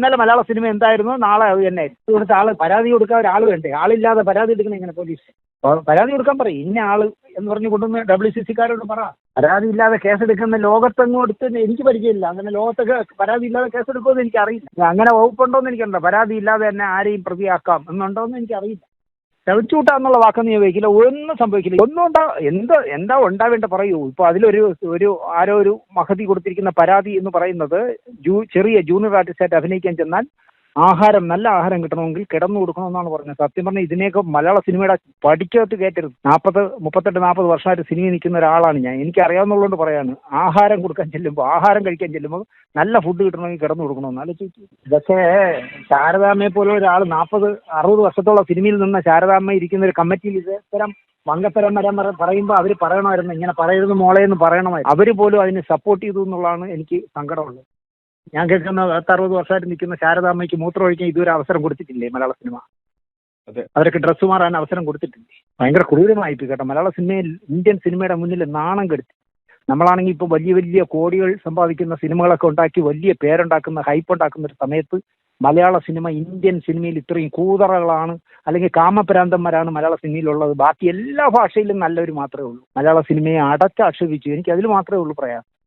ഇന്നലെ മലയാള സിനിമ എന്തായിരുന്നു? നാളെ അത് തന്നെ. കൊടുത്ത ആൾ പരാതി കൊടുക്കാൻ ഒരാൾ വേണ്ടേ? ആളില്ലാതെ പരാതി എടുക്കണം ഇങ്ങനെ പോലീസ്. പരാതി കൊടുക്കാൻ പറയും. ഇന്ന ആൾ എന്ന് പറഞ്ഞു കൊണ്ടുവന്ന് ഡബ്ല്യു സി സിക്കാരോട് പറ. പരാതി ഇല്ലാതെ കേസെടുക്കുന്ന ലോകത്തെങ്ങും എടുത്ത് എനിക്ക് പരിചയമില്ല. അങ്ങനെ ലോകത്തൊക്കെ പരാതി ഇല്ലാതെ കേസെടുക്കുമെന്ന് എനിക്കറിയില്ല. അങ്ങനെ വകുപ്പുണ്ടോ എന്ന് എനിക്കറിയില്ല. പരാതി ഇല്ലാതെ തന്നെ ആരെയും പ്രതിയാക്കാം എന്നുണ്ടോ എന്ന് എനിക്കറിയില്ല. ചവിച്ചൂട്ടാന്നുള്ള വാക്ക് ഞാൻ ഉപയോഗിക്കില്ല. ഒന്നും സംഭവിക്കില്ല. ഒന്നും ഉണ്ടാ എന്ത് എന്താ ഉണ്ടാവേണ്ട പറയൂ. ഇപ്പൊ അതിലൊരു ഒരു ആരോ ഒരു മഹതി കൊടുത്തിരിക്കുന്ന പരാതി എന്ന് പറയുന്നത് ചെറിയ ജൂനിയർ ആർട്ടിസ്റ്റായിട്ട് അഭിനയിക്കാൻ ചെന്നാൽ ആഹാരം നല്ല ആഹാരം കിട്ടണമെങ്കിൽ കിടന്നു കൊടുക്കണമെന്നാണ് പറഞ്ഞത്. സത്യം പറഞ്ഞാൽ ഇതിനെയൊക്കെ മലയാള സിനിമയുടെ പഠിക്കകത്ത് കയറ്റരുത്. നാൽപ്പത് മുപ്പത്തെട്ട് നാൽപ്പത് വർഷമായിട്ട് സിനിമ നിൽക്കുന്ന ഒരാളാണ് ഞാൻ. എനിക്ക് അറിയാവുന്നതുകൊണ്ട് പറയാണ്. ആഹാരം കൊടുക്കാൻ ചെല്ലുമ്പോൾ ആഹാരം കഴിക്കാൻ ചെല്ലുമ്പോൾ നല്ല ഫുഡ് കിട്ടണമെങ്കിൽ കിടന്നു കൊടുക്കണമെന്ന് ചോദിച്ചു ഇതൊക്കെ ശാരദാമ്മയെ പോലെ ഒരാൾ നാൽപ്പത് അറുപത് വർഷത്തോളം സിനിമയിൽ നിന്ന ശാരദാമ്മ ഇരിക്കുന്ന ഒരു കമ്മിറ്റിയിൽ ഇത് ഇത്തരം വങ്കത്തരം വരാൻ പറ പറയുമ്പോൾ അവർ പറയണമായിരുന്നു. ഇങ്ങനെ പറയരുത് മോളെ എന്ന് പറയണമായിരുന്നു. അവർ പോലും അതിനെ സപ്പോർട്ട് ചെയ്തു എന്നുള്ളതാണ് എനിക്ക് സങ്കടമുള്ളത്. ഞാൻ കേൾക്കുന്ന പത്ത് അറുപത് വർഷമായിട്ട് നിൽക്കുന്ന ശാരദാമ്മയ്ക്ക് മൂത്രം ഒഴിക്കാൻ ഇതുവരെ അവസരം കൊടുത്തിട്ടില്ലേ മലയാള സിനിമ. അവരൊക്കെ ഡ്രസ്സ് മാറാൻ അവസരം കൊടുത്തിട്ടില്ലേ? ഭയങ്കര ക്രൂരമായി കേട്ടോ. മലയാള സിനിമയിൽ ഇന്ത്യൻ സിനിമയുടെ മുന്നിൽ നാണം കെടുത്തി. നമ്മളാണെങ്കിൽ ഇപ്പോൾ വലിയ വലിയ കോടികൾ സമ്പാദിക്കുന്ന സിനിമകളൊക്കെ ഉണ്ടാക്കി വലിയ പേരുണ്ടാക്കുന്ന ഹൈപ്പ് ഉണ്ടാക്കുന്ന ഒരു സമയത്ത് മലയാള സിനിമ ഇന്ത്യൻ സിനിമയിൽ ഇത്രയും കൂതറകളാണ് അല്ലെങ്കിൽ കാമപ്രാന്തന്മാരാണ് മലയാള സിനിമയിലുള്ളത്. ബാക്കി എല്ലാ ഭാഷയിലും നല്ലവർ മാത്രമേ ഉള്ളൂ. മലയാള സിനിമയെ അടച്ചാക്ഷേപിച്ചു. എനിക്ക് അതിൽ മാത്രമേ ഉള്ളൂ പ്രയാസം.